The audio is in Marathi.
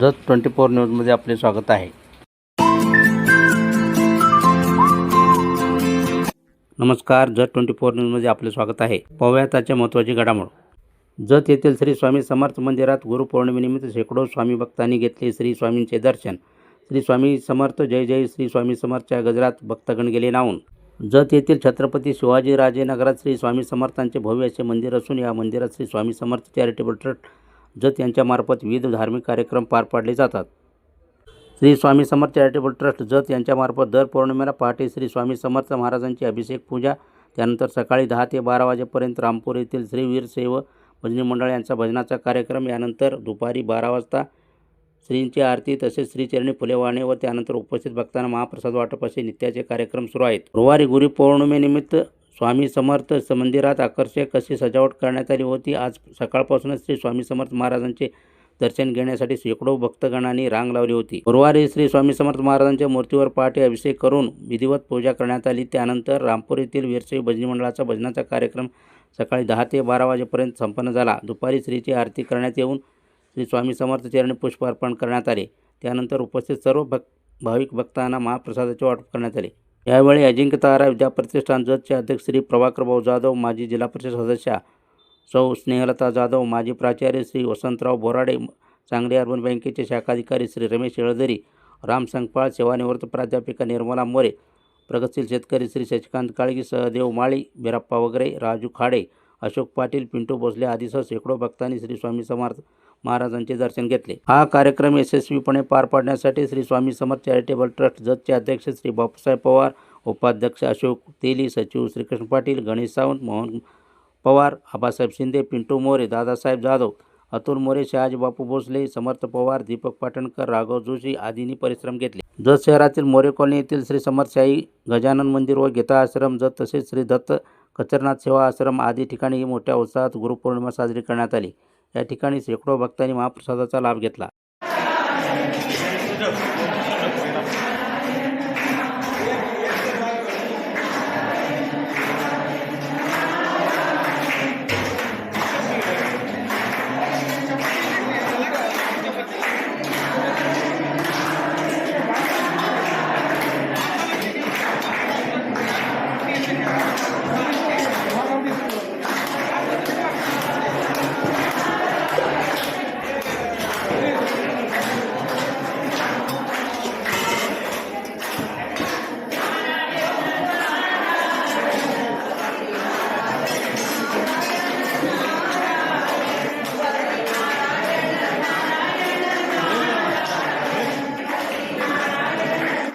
जत ट्वेंटी फोर न्यूजमध्ये आपले स्वागत आहे. नमस्कार जत ट्वेंटी फोर न्यूजमध्ये आपले स्वागत आहे. पाहूया त्याच्या महत्त्वाची घडामोड. जत येथील श्री स्वामी समर्थ मंदिरात गुरुपौर्णिमेनिमित्त शेकडो स्वामी भक्तांनी घेतले श्री स्वामींचे दर्शन. श्री स्वामी समर्थ जय जय श्री स्वामी समर्थच्या गजरात भक्तगण गेले नावून जत येथील छत्रपती शिवाजीराजे नगरात श्री स्वामी समर्थांचे भव्य असे मंदिर असून या मंदिरात श्री स्वामी समर्थ चॅरिटेबल ट्रस्ट जत यांच्यामार्फत विविध धार्मिक कार्यक्रम पार पाडले जातात. श्री स्वामी समर्थ चॅरिटेबल ट्रस्ट जत यांच्यामार्फत दर पौर्णिमेला पहाटे श्री स्वामी समर्थ महाराजांची अभिषेक पूजा त्यानंतर सकाळी दहा ते बारा वाजेपर्यंत रामपूर येथील श्री वीर सेव भजनी मंडळ यांचा भजनाचा कार्यक्रम यानंतर दुपारी बारा वाजता श्रींची आरती तसेच श्रीचरणी फुले वाहणे व त्यानंतर उपस्थित भक्तांना महाप्रसाद वाटप असे नित्याचे कार्यक्रम सुरू आहेत. गुरुवारी गुरुपौर्णिमेनिमित्त स्वामी समर्थ मंदिरात आकर्षक अशी सजावट करण्यात आली होती? आज सकाळपासूनच श्री स्वामी समर्थ महाराजांचे दर्शन घेण्यासाठी शेकडो भक्तगणांनी रांग लावली होती. गुरुवारी श्री स्वामी समर्थ महाराजांच्या मूर्तीवर पहाटे अभिषेक करून विधिवत पूजा करण्यात आली. त्यानंतर रामपूर येथील वीरशैव भजनी मंडळाचा भजनाचा कार्यक्रम सकाळी दहा ते बारा वाजेपर्यंत संपन्न झाला. दुपारी श्रीची आरती करण्यात येऊन श्री स्वामी समर्थ चरणी पुष्प अर्पण करण्यात आले. त्यानंतर उपस्थित सर्व भक् भाविक भक्तांना महाप्रसादाचे वाटप करण्यात आले. यावेळी अजिंक्य तारा विद्याप्रतिष्ठान जतचे अध्यक्ष श्री प्रभाकरभाऊ जाधव माजी जिल्हा परिषद सदस्या सौ स्नेहलता जाधव माजी प्राचार्य श्री वसंतराव बोराडे सांगली अर्बन बँकेचे शाखाधिकारी श्री रमेश येळदरी राम संकपाळ सेवानिवृत्त प्राध्यापिका निर्मला मोरे प्रगतशील शेतकरी श्री शशिकांत काळगी सहदेव माळी बिराप्पा वगैरे राजू खाडे अशोक पाटील पिंटू भोसले आदीसह शेकडो भक्तांनी श्री स्वामी समर्थ महाराजांचे दर्शन घेतले. हा कार्यक्रम यशस्वीपणे पार पाडण्यासाठी श्री स्वामी समर्थ चॅरिटेबल ट्रस्ट जतचे अध्यक्ष श्री बापूसाहेब पवार उपाध्यक्ष अशोक तेली सचिव श्रीकृष्ण पाटील गणेश सावंत मोहन पवार आबासाहेब शिंदे पिंटू मोरे दादासाहेब जाधव अतुल मोरे शहाजी बापू भोसले समर्थ पवार दीपक पाटणकर राघव जोशी आदींनी परिश्रम घेतले. जत शहरातील मोरे कॉलनी येथील श्री समर्थशाही गजानन मंदिर व गीता आश्रम जत तसेच श्री दत्त कचरनाथ सेवा आश्रम आदी ठिकाणी मोठ्या उत्साहात गुरुपौर्णिमा साजरी करण्यात आली. या ठिकाणी शेकडो भक्तांनी महाप्रसादाचा लाभ घेतला.